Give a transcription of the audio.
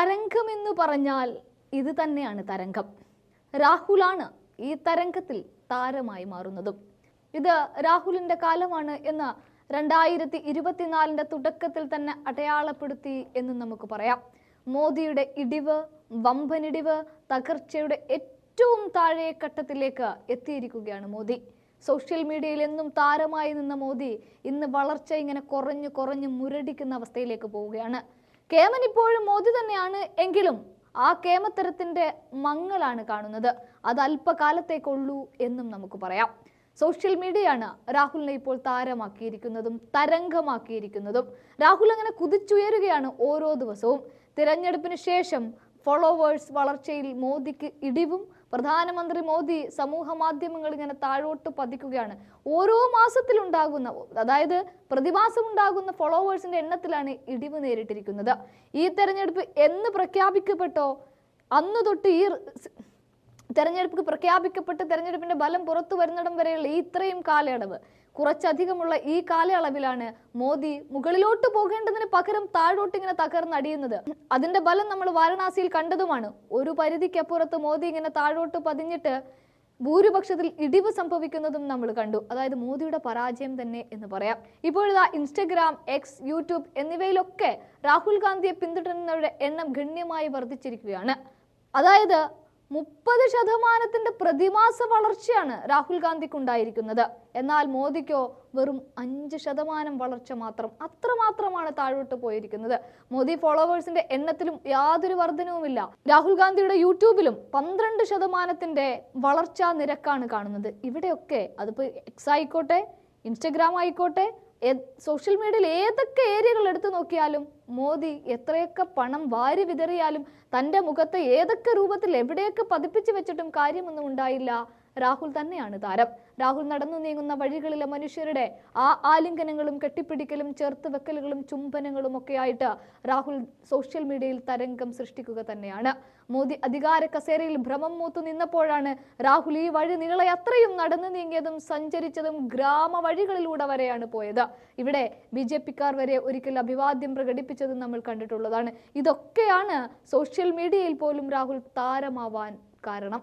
തരംഗം എന്ന് പറഞ്ഞാൽ ഇത് തന്നെയാണ് തരംഗം. രാഹുലാണ് ഈ തരംഗത്തിൽ താരമായി മാറുന്നതും. ഇത് രാഹുലിന്റെ കാലമാണ് എന്ന് രണ്ടായിരത്തി ഇരുപത്തിനാലിന്റെ തുടക്കത്തിൽ തന്നെ അടയാളപ്പെടുത്തി എന്ന് നമുക്ക് പറയാം. മോദിയുടെ ഇടിവ് വമ്പനിടിവ് തകർച്ചയുടെ ഏറ്റവും താഴെ ഘട്ടത്തിലേക്ക് എത്തിയിരിക്കുകയാണ് മോദി. സോഷ്യൽ മീഡിയയിൽ എന്നും താരമായി നിന്ന മോദി ഇന്ന് വളർച്ച ഇങ്ങനെ കുറഞ്ഞു കുറഞ്ഞു മുരടിക്കുന്ന അവസ്ഥയിലേക്ക് പോവുകയാണ്. കേമൻ ഇപ്പോഴും മോദി തന്നെയാണ് എങ്കിലും ആ കേമത്തരത്തിന്റെ മങ്ങളാണ് കാണുന്നത്. അത് അല്പകാലത്തേക്കുള്ളൂ എന്നും നമുക്ക് പറയാം. സോഷ്യൽ മീഡിയയാണ് രാഹുലിനെ ഇപ്പോൾ താരമാക്കിയിരിക്കുന്നതും തരംഗമാക്കിയിരിക്കുന്നതും. രാഹുൽ അങ്ങനെ കുതിച്ചുയരുകയാണ് ഓരോ ദിവസവും. തിരഞ്ഞെടുപ്പിന് ശേഷം ഫോളോവേഴ്സ് വളർച്ചയിൽ മോദിക്ക് ഇടിവും പ്രധാനമന്ത്രി മോദി സമൂഹ മാധ്യമങ്ങൾ ഇങ്ങനെ താഴോട്ട് പതിക്കുകയാണ്. ഓരോ മാസത്തിലുണ്ടാകുന്ന അതായത് പ്രതിമാസം ഉണ്ടാകുന്ന ഫോളോവേഴ്സിന്റെ എണ്ണത്തിലാണ് ഇടിവ് നേരിട്ടിരിക്കുന്നത്. ഈ തെരഞ്ഞെടുപ്പ് എന്ന് പ്രഖ്യാപിക്കപ്പെട്ടോ? അന്ന് തൊട്ട് ഈ തെരഞ്ഞെടുപ്പ് പ്രഖ്യാപിക്കപ്പെട്ട് തെരഞ്ഞെടുപ്പിന്റെ ഫലം പുറത്തു വരുന്നിടം വരെയുള്ള ഇത്രയും കാലയളവ് കുറച്ചധികമുള്ള ഈ കാലയളവിലാണ് മോദി മുകളിലോട്ട് പോകേണ്ടതിന് പകരം താഴോട്ട് ഇങ്ങനെ തകർന്നടിയുന്നത്. അതിന്റെ ബലം നമ്മൾ വാരണാസിയിൽ കണ്ടതുമാണ്. ഒരു പരിധിക്കപ്പുറത്ത് മോദി ഇങ്ങനെ താഴോട്ട് പതിഞ്ഞിട്ട് ഭൂരിപക്ഷത്തിൽ ഇടിവ് സംഭവിക്കുന്നതും നമ്മൾ കണ്ടു. അതായത് മോദിയുടെ പരാജയം തന്നെ എന്ന് പറയാം. ഇപ്പോഴിതാ ഇൻസ്റ്റഗ്രാം എക്സ് യൂട്യൂബ് എന്നിവയിലൊക്കെ രാഹുൽ ഗാന്ധിയെ പിന്തുടരുന്നവരുടെ എണ്ണം ഗണ്യമായി വർദ്ധിച്ചിരിക്കുകയാണ്. അതായത് മുപ്പത് ശതമാനത്തിന്റെ പ്രതിമാസ വളർച്ചയാണ് രാഹുൽ ഗാന്ധിക്ക് ഉണ്ടായിരിക്കുന്നത് എന്നാൽ മോദിക്കോ വെറും അഞ്ച് ശതമാനം വളർച്ച മാത്രം അത്രമാത്രമാണ് താഴോട്ട് പോയിരിക്കുന്നത്. മോദി ഫോളോവേഴ്സിന്റെ എണ്ണത്തിലും യാതൊരു വർധനവുമില്ല. രാഹുൽ ഗാന്ധിയുടെ യൂട്യൂബിലും പന്ത്രണ്ട് ശതമാനത്തിന്റെ വളർച്ചാ നിരക്കാണ് കാണുന്നത്. ഇവിടെയൊക്കെ അതിപ്പോ എക്സ് ആയിക്കോട്ടെ ഇൻസ്റ്റഗ്രാം ആയിക്കോട്ടെ സോഷ്യൽ മീഡിയയിൽ ഏതൊക്കെ ഏരിയകൾ എടുത്തു നോക്കിയാലും മോദി എത്രയൊക്കെ പണം വാരി വിതറിയാലും തന്റെ മുഖത്തെ ഏതൊക്കെ രൂപത്തിൽ എവിടെയൊക്കെ പതിപ്പിച്ചു വെച്ചിട്ടും കാര്യമൊന്നും ഉണ്ടായില്ല. രാഹുൽ തന്നെയാണ് താരം. രാഹുൽ നടന്നു നീങ്ങുന്ന വഴികളിലെ മനുഷ്യരുടെ ആ ആലിംഗനങ്ങളും കെട്ടിപ്പിടിക്കലും ചേർത്ത് വെക്കലുകളും ചുംബനങ്ങളും ഒക്കെയായിട്ട് രാഹുൽ സോഷ്യൽ മീഡിയയിൽ തരംഗം സൃഷ്ടിക്കുക തന്നെയാണ്. മോദി അധികാര കസേരയിൽ ഭ്രമം മൂത്തു നിന്നപ്പോഴാണ് രാഹുൽ ഈ വഴി നീളെ അത്രയും നടന്നു നീങ്ങിയതും സഞ്ചരിച്ചതും ഗ്രാമ വഴികളിലൂടെ വരെയാണ് പോയത്. ഇവിടെ ബി ജെ പിക്കാർ വരെ ഒരിക്കൽ അഭിവാദ്യം പ്രകടിപ്പിച്ചതും നമ്മൾ കണ്ടിട്ടുള്ളതാണ്. ഇതൊക്കെയാണ് സോഷ്യൽ മീഡിയയിൽ പോലും രാഹുൽ താരമാവാൻ കാരണം.